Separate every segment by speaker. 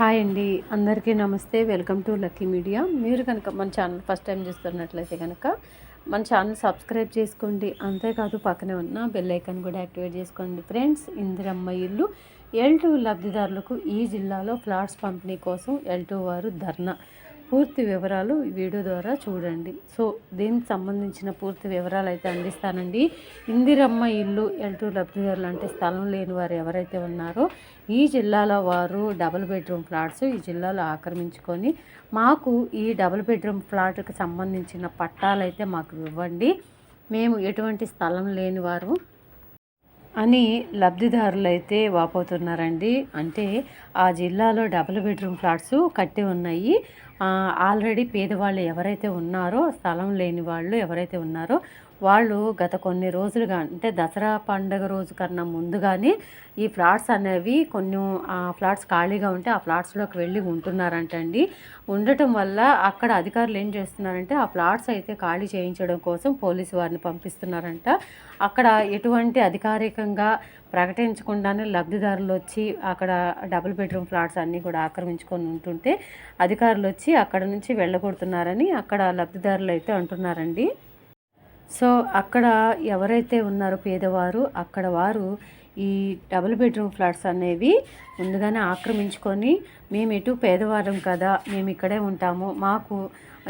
Speaker 1: Hi అండి. అందరికీ నమస్తే. Welcome to Lucky media. మీరు కనుక మన ఛానల్ ఫస్ట్ టైం చూస్తున్నట్లయితే కనుక మన ఛానల్ సబ్స్క్రైబ్ చేసుకోండి. అంతేకాదు పక్కనే ఉన్న బెల్ ఐకాన్ కూడా యాక్టివేట్ చేసుకోండి. ఫ్రెండ్స్ ఇందిరమ్మ ఇల్లు ఎల్ టూ లబ్ధిదారులకు ఈ జిల్లాలో ఫ్లాట్స్ పంపిణీ కోసం ఎల్ టూ వారు ధర్నా. పూర్తి వివరాలు ఈ వీడియో ద్వారా చూడండి. సో దీనికి సంబంధించిన పూర్తి వివరాలు అయితే అందిస్తానండి. ఇందిరమ్మ ఇల్లు ఎల్టూ లబ్ధిదారులు అంటే స్థలం లేని వారు ఎవరైతే ఉన్నారో ఈ జిల్లాలో వారు డబుల్ బెడ్రూమ్ ఫ్లాట్స్ ఈ జిల్లాలో ఆక్రమించుకొని మాకు ఈ డబుల్ బెడ్రూమ్ ఫ్లాట్కి సంబంధించిన పట్టాలు అయితే మాకు ఇవ్వండి. మేము ఎటువంటి స్థలం లేని వారు అని లబ్ధిదారులు అయితే వాపోతున్నారండి. అంటే ఆ జిల్లాలో డబుల్ బెడ్రూమ్ ఫ్లాట్స్ కట్టి ఉన్నాయి. ఆల్రెడీ పేదవాళ్ళు ఎవరైతే ఉన్నారో స్థలం లేని వాళ్ళు ఎవరైతే ఉన్నారో వాళ్ళు గత కొన్ని రోజులుగా అంటే దసరా పండుగ రోజు కన్నా ముందుగానే ఈ ఫ్లాట్స్ అనేవి కొన్ని ఆ ఫ్లాట్స్ ఖాళీగా ఉంటే ఆ ఫ్లాట్స్లోకి వెళ్ళి ఉంటున్నారంటండి. ఉండటం వల్ల అక్కడ అధికారులు ఏం చేస్తున్నారంటే ఆ ఫ్లాట్స్ అయితే ఖాళీ చేయించడం కోసం పోలీసు వారిని పంపిస్తున్నారంట. అక్కడ ఎటువంటి అధికారికంగా ప్రకటించకుండానే లబ్ధిదారులు వచ్చి అక్కడ డబుల్ బెడ్రూమ్ ఫ్లాట్స్ అన్నీ కూడా ఆక్రమించుకొని ఉంటుంటే అధికారులు వచ్చి అక్కడ నుంచి వెళ్ళగొడుతున్నారని అక్కడ లబ్ధిదారులు అయితే అంటున్నారండి. సో అక్కడ ఎవరైతే ఉన్నారో పేదవారు అక్కడ వారు ఈ డబుల్ బెడ్రూమ్ ఫ్లాట్స్ అనేవి ముందుగానే ఆక్రమించుకొని మేము ఇటు పేదవారం కదా మేము ఇక్కడే ఉంటాము మాకు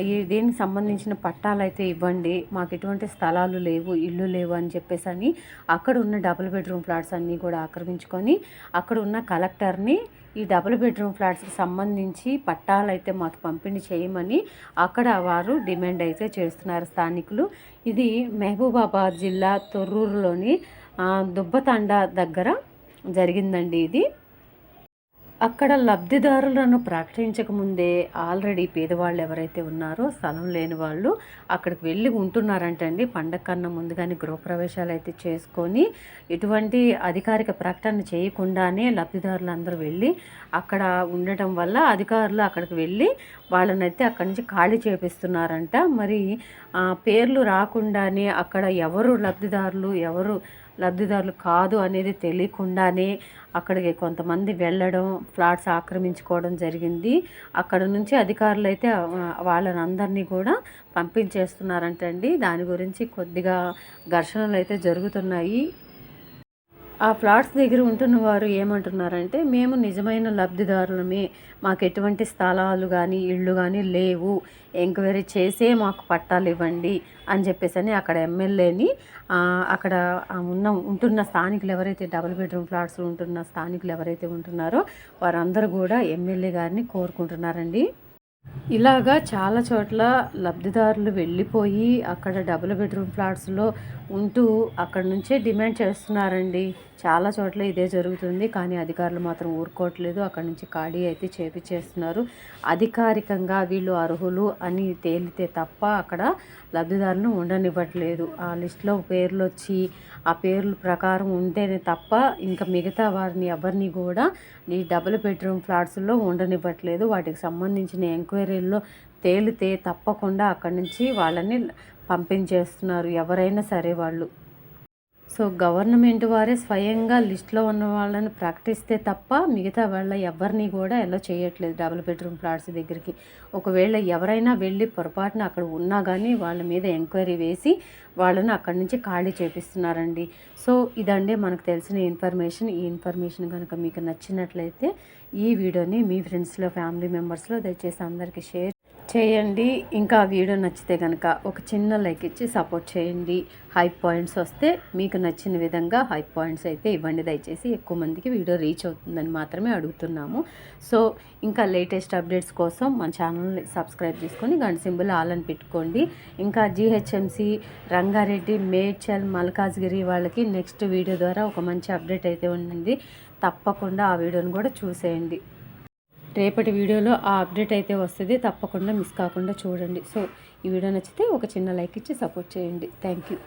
Speaker 1: ఈ దీనికి సంబంధించిన పట్టాలు అయితే ఇవ్వండి మాకు ఎటువంటి స్థలాలు లేవు ఇల్లు లేవు అని చెప్పేసి అని అక్కడ ఉన్న డబుల్ బెడ్రూమ్ ఫ్లాట్స్ అన్నీ కూడా ఆక్రమించుకొని అక్కడ ఉన్న కలెక్టర్ని ఈ డబుల్ బెడ్రూమ్ ఫ్లాట్స్కి సంబంధించి పట్టాలు అయితే మాకు పంపిణీ చేయమని అక్కడ వారు డిమాండ్ అయితే చేస్తున్నారు స్థానికులు. ఇది మహబూబాబాద్ జిల్లా తొర్రూరులోని దుబ్బతండ దగ్గర జరిగిందండి ఇది. అక్కడ లబ్ధిదారులను ప్రకటించకముందే ఆల్రెడీ పేదవాళ్ళు ఎవరైతే ఉన్నారో స్థలం లేని వాళ్ళు అక్కడికి వెళ్ళి ఉంటున్నారంటండి. పండగ కన్నా ముందుగానే గృహప్రవేశాలు అయితే చేసుకొని ఎటువంటి అధికారిక ప్రకటన చేయకుండానే లబ్ధిదారులు అందరూ వెళ్ళి అక్కడ ఉండటం వల్ల అధికారులు అక్కడికి వెళ్ళి వాళ్ళనైతే అక్కడి నుంచి ఖాళీ చేపిస్తున్నారంట. మరి పేర్లు రాకుండానే అక్కడ ఎవరు లబ్ధిదారులు ఎవరు లబ్ధిదారులు కాదు అనేది తెలియకుండానే అక్కడికి కొంతమంది వెళ్ళడం ఫ్లాట్స్ ఆక్రమించుకోవడం జరిగింది. అక్కడ నుంచి అధికారులు అయితే వాళ్ళని అందరినీ కూడా పంపించేస్తున్నారంటండి. దాని గురించి కొద్దిగా ఘర్షణలు అయితే జరుగుతున్నాయి. ఆ ఫ్లాట్స్ దగ్గర ఉంటున్న వారు ఏమంటున్నారంటే మేము నిజమైన లబ్ధిదారులమే. మాకు ఎటువంటి స్థలాలు కానీ ఇళ్ళు కానీ లేవు. ఎంక్వైరీ చేసే మాకు పట్టాలు ఇవ్వండి అని చెప్పేసి అని అక్కడ ఎమ్మెల్యేని అక్కడ ఉన్న ఉంటున్న స్థానికులు ఎవరైతే డబుల్ బెడ్రూమ్ ఫ్లాట్స్ ఉంటున్న స్థానికులు ఎవరైతే ఉంటున్నారో వారందరూ కూడా ఎమ్మెల్యే గారిని కోరుకుంటున్నారండి. ఇలాగా చాలా చోట్ల లబ్ధిదారులు వెళ్ళిపోయి అక్కడ డబుల్ బెడ్రూమ్ ఫ్లాట్స్లో ఉంటూ అక్కడ నుంచే డిమాండ్ చేస్తున్నారండి. చాలా చోట్ల ఇదే జరుగుతుంది. కానీ అధికారులు మాత్రం ఊరుకోవట్లేదు. అక్కడ నుంచి ఖాళీ అయితే చేపించేస్తున్నారు అధికారికంగా వీళ్ళు అర్హులు అని తేలితే తప్ప అక్కడ లబ్ధిదారులను ఉండనివ్వట్లేదు. ఆ లిస్ట్లో పేర్లు వచ్చి ఆ పేర్ల ప్రకారం ఉంటేనే తప్ప ఇంకా మిగతా వారిని ఎవరిని కూడా ఈ డబుల్ బెడ్రూమ్ ఫ్లాట్స్లో ఉండనివ్వట్లేదు. వాటికి సంబంధించిన ఎంక్వైరీ ఎంక్వైరీల్లో తేలితే తప్పకుండా అక్కడి నుంచి వాళ్ళని పంపించేస్తున్నారు. ఎవరైనా సరే వాళ్ళు. సో గవర్నమెంట్ వారే స్వయంగా లిస్ట్లో ఉన్న వాళ్ళని ప్రకటిస్తే తప్ప మిగతా వాళ్ళ ఎవరిని కూడా ఎలా చేయట్లేదు డబుల్ బెడ్రూమ్ ఫ్లాట్స్ దగ్గరికి. ఒకవేళ ఎవరైనా వెళ్ళి పొరపాటున అక్కడ ఉన్నా కానీ వాళ్ళ మీద ఎంక్వైరీ వేసి వాళ్ళని అక్కడి నుంచి ఖాళీ చేపిస్తున్నారండి. సో ఇదండి మనకు తెలిసిన ఇన్ఫర్మేషన్. ఈ ఇన్ఫర్మేషన్ కనుక మీకు నచ్చినట్లయితే ఈ వీడియోని మీ ఫ్రెండ్స్లో ఫ్యామిలీ మెంబర్స్లో దయచేసి అందరికీ షేర్ చేయండి. ఇంకా వీడియో నచ్చితే కనుక ఒక చిన్న లైక్ ఇచ్చి సపోర్ట్ చేయండి. హై పాయింట్స్ వస్తే మీకు నచ్చిన విధంగా హై పాయింట్స్ అయితే ఇవ్వండి. దయచేసి ఎక్కువ మందికి వీడియో రీచ్ అవుతుందని మాత్రమే అడుగుతున్నాము. సో ఇంకా లేటెస్ట్ అప్డేట్స్ కోసం మన ఛానల్ని సబ్స్క్రైబ్ చేసుకొని గంట సింబల్ ఆల్ అని పెట్టుకోండి. ఇంకా జిహెచ్ఎంసి రంగారెడ్డి మేడ్చల్ మల్కాజ్గిరి వాళ్ళకి నెక్స్ట్ వీడియో ద్వారా ఒక మంచి అప్డేట్ అయితే ఉండింది తప్పకుండా ఆ వీడియోని కూడా చూసేయండి. రేపటి వీడియోలో ఆ అప్డేట్ అయితే వస్తుంది. తప్పకుండా మిస్ కాకుండా చూడండి. సో ఈ వీడియో నచ్చితే ఒక చిన్న లైక్ ఇచ్చి సపోర్ట్ చేయండి. Thank you